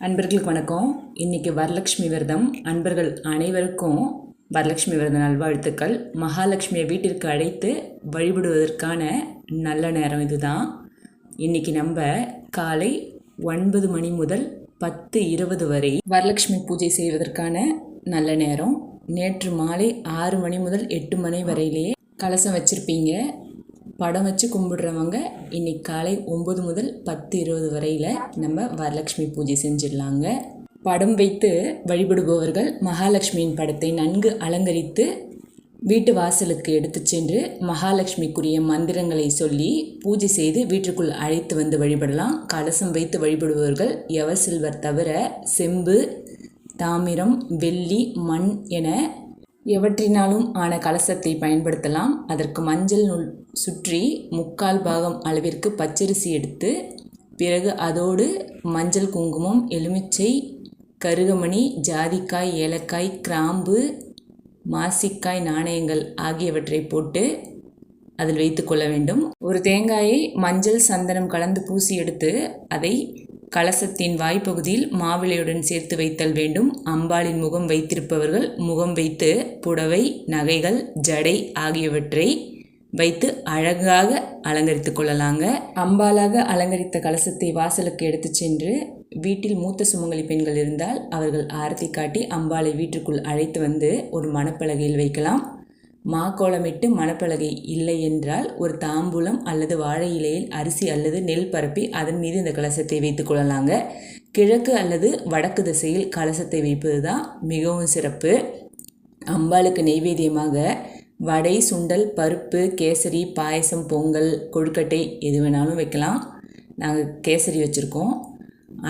அன்பர்களுக்கு வணக்கம். இன்னைக்கு வரலட்சுமி விரதம். அன்பர்கள் அனைவருக்கும் வரலட்சுமி விரத நல்வாழ்த்துக்கள். மகாலட்சுமியை வீட்டிற்கு அழைத்து வழிபடுவதற்கான நல்ல நேரம் இதுதான். இன்னைக்கு நம்ம காலை ஒன்பது மணி முதல் பத்து இருபது வரை வரலட்சுமி பூஜை செய்வதற்கான நல்ல நேரம். நேற்று மாலை ஆறு மணி முதல் எட்டு மணி வரையிலேயே கலசம் வச்சுருப்பீங்க. படம் வச்சு கும்பிடுறவங்க இன்னைக்கு காலை ஒம்பது முதல் பத்து இருபது வரையில் நம்ம வரலட்சுமி பூஜை செஞ்சிடலாங்க. படம் வைத்து வழிபடுபவர்கள் மகாலட்சுமியின் படத்தை நன்கு அலங்கரித்து வீட்டு வாசலுக்கு எடுத்து சென்று மகாலட்சுமிக்குரிய மந்திரங்களை சொல்லி பூஜை செய்து வீட்டிற்குள் அழைத்து வந்து வழிபடலாம். கலசம் வைத்து வழிபடுபவர்கள் எவர் சில்வர் தவிர செம்பு தாமிரம் வெள்ளி மண் என எவற்றினாலும் ஆன கலசத்தை பயன்படுத்தலாம். அதற்கு மஞ்சள் நூல் சுற்றி முக்கால் பாகம் அளவிற்கு பச்சரிசி எடுத்து பிறகு அதோடு மஞ்சள் குங்குமம் எலுமிச்சை கருகமணி ஜாதிக்காய் ஏலக்காய் கிராம்பு மாசிக்காய் நாணயங்கள் ஆகியவற்றை போட்டு அதில் வைத்து கொள்ள வேண்டும். ஒரு தேங்காயை மஞ்சள் சந்தனம் கலந்து பூசி எடுத்து அதை கலசத்தின் வாய்ப்பகுதியில் மாவிளையுடன் சேர்த்து வைத்தல் வேண்டும். அம்பாளின் முகம் வைத்திருப்பவர்கள் முகம் வைத்து புடவை நகைகள் ஜடை ஆகியவற்றை வைத்து அழகாக அலங்கரித்து கொள்ளலாங்க. அம்பாலாக அலங்கரித்த கலசத்தை வாசலுக்கு எடுத்து சென்று வீட்டில் மூத்த சுமங்கலி பெண்கள் இருந்தால் அவர்கள் ஆரத்தி காட்டி அம்பாளை வீட்டிற்குள் அழைத்து வந்து ஒரு மணப்பலகையில் வைக்கலாம். மாக்கோளமிட்டு மணப்பலகை இல்லை என்றால் ஒரு தாம்பூலம் அல்லது வாழை இலையில் அரிசி அல்லது நெல் பரப்பி அதன் மீது இந்த கலசத்தை வைத்து கொள்ளலாங்க. கிழக்கு அல்லது வடக்கு திசையில் கலசத்தை வைப்பது தான் மிகவும் சிறப்பு. அம்பாளுக்கு நெய்வேத்தியமாக வடை சுண்டல் பருப்பு கேசரி பாயசம் பொங்கல் கொழுக்கட்டை எது வேணாலும் வைக்கலாம். நாங்கள் கேசரி வச்சுருக்கோம்.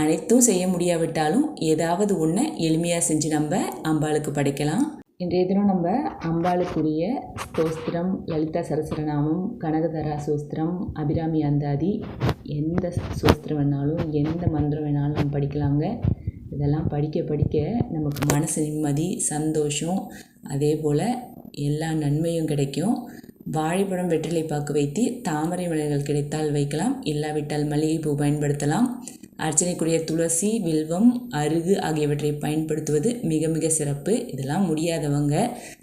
அனைத்தும் செய்ய முடியாவிட்டாலும் ஏதாவது ஒன்று எளிமையாக செஞ்சு நம்ம அம்பாளுக்கு படைக்கலாம். இன்றைய தினம் நம்ம அம்பாளுக்குரிய ஸ்தோஸ்திரம் லலிதா சரஸ்வரநாமம் கனகதரா சோஸ்திரம் அபிராமி அந்தாதி எந்த சோஸ்திரம் வேணாலும் எந்த மந்திரம் வேணாலும் நம்ம படிக்கலாங்க. இதெல்லாம் படிக்க படிக்க நமக்கு மனசு நிம்மதி சந்தோஷம் அதே போல் எல்லா நன்மையும் கிடைக்கும். வாழைப்பழம் வெற்றிலை பாக்கு வைத்து தாமரை மலர்கள் கிடைத்தால் வைக்கலாம் இல்லாவிட்டால் மல்லிகைப்பூ பயன்படுத்தலாம். அர்ச்சனைக்குரிய துளசி வில்வம் அருகு ஆகியவற்றை பயன்படுத்துவது மிக மிக சிறப்பு. இதெல்லாம் முடியாதவங்க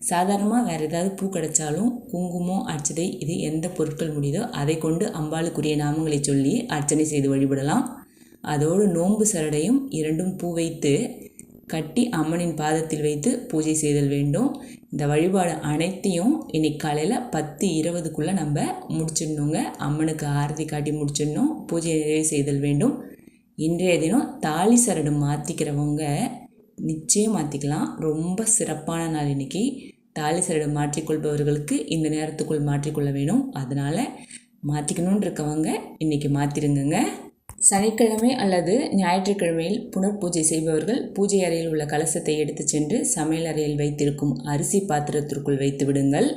சாதாரணமாக வேறு ஏதாவது பூ கிடைச்சாலும் குங்குமம் அர்ச்சதை இது எந்த பொருட்கள் முடியுதோ அதை கொண்டு அம்பாளுக்குரிய நாமங்களை சொல்லி அர்ச்சனை செய்து வழிபடலாம். அதோடு நோன்பு சரடையும் இரண்டும் பூ வைத்து கட்டி அம்மனின் பாதத்தில் வைத்து பூஜை செய்தல் வேண்டும். இந்த வழிபாடு அனைத்தையும் இன்னைக்கு காலையில் பத்து இருபதுக்குள்ளே நம்ம முடிச்சிடணுங்க. அம்மனுக்கு ஆரதி காட்டி முடிச்சிடணும். பூஜை நிறைவு செய்தல் வேண்டும். இன்றைய தினம் தாலி சரடு மாற்றிக்கிறவங்க நிச்சயம் மாற்றிக்கலாம் ரொம்ப சிறப்பான நாள் இன்றைக்கி தாலி சரடு மாற்றிக்கொள்பவர்களுக்கு இந்த நேரத்துக்குள் மாற்றிக்கொள்ள வேணும். அதனால் மாற்றிக்கணுன்னு இருக்கவங்க இன்றைக்கி மாற்றிருங்கங்க சனிக்கிழமை அல்லது ஞாயிற்றுக்கிழமையில் புனர் பூஜை செய்பவர்கள் பூஜை அறையில் உள்ள கலசத்தை எடுத்து சென்று சமையல் அறையில் வைத்திருக்கும் அரிசி பாத்திரத்திற்குள் வைத்து விடுங்கள்.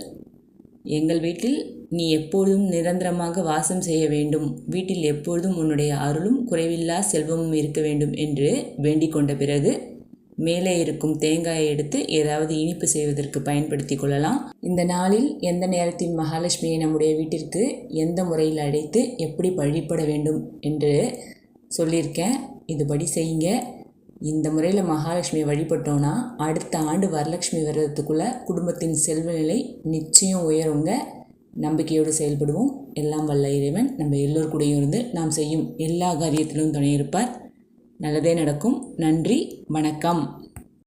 எங்கள் வீட்டில் நீ எப்பொழுதும் நிரந்தரமாக வாசம் செய்ய வேண்டும். வீட்டில் எப்பொழுதும் உன்னுடைய அருளும் குறைவில்லா செல்வமும் இருக்க வேண்டும் என்று வேண்டிக் கொண்ட பிறகு மேலே இருக்கும் தேங்காயை எடுத்து ஏதாவது இனிப்பு செய்வதற்கு பயன்படுத்தி கொள்ளலாம். இந்த நாளில் எந்த நேரத்தில் மகாலட்சுமியை நம்முடைய வீட்டிற்கு எந்த முறையில் அழைத்து எப்படி வழிபட வேண்டும் என்று சொல்லியிருக்கேன். இதுபடி செய்யுங்க. இந்த முறையில் மகாலட்சுமியை வழிபட்டோன்னா அடுத்த ஆண்டு வரலட்சுமி வர்றதுக்குள்ளே குடும்பத்தின் செல்வநிலை நிச்சயம் உயருங்க. நம்பிக்கையோடு செயல்படுவோம். எல்லாம் வல்ல இறைவன். நம்ம எல்லோர் கூடயும் இருந்து நாம் செய்யும் எல்லா காரியத்திலும் துணையிருப்பார். நல்லதே நடக்கும். நன்றி. வணக்கம்.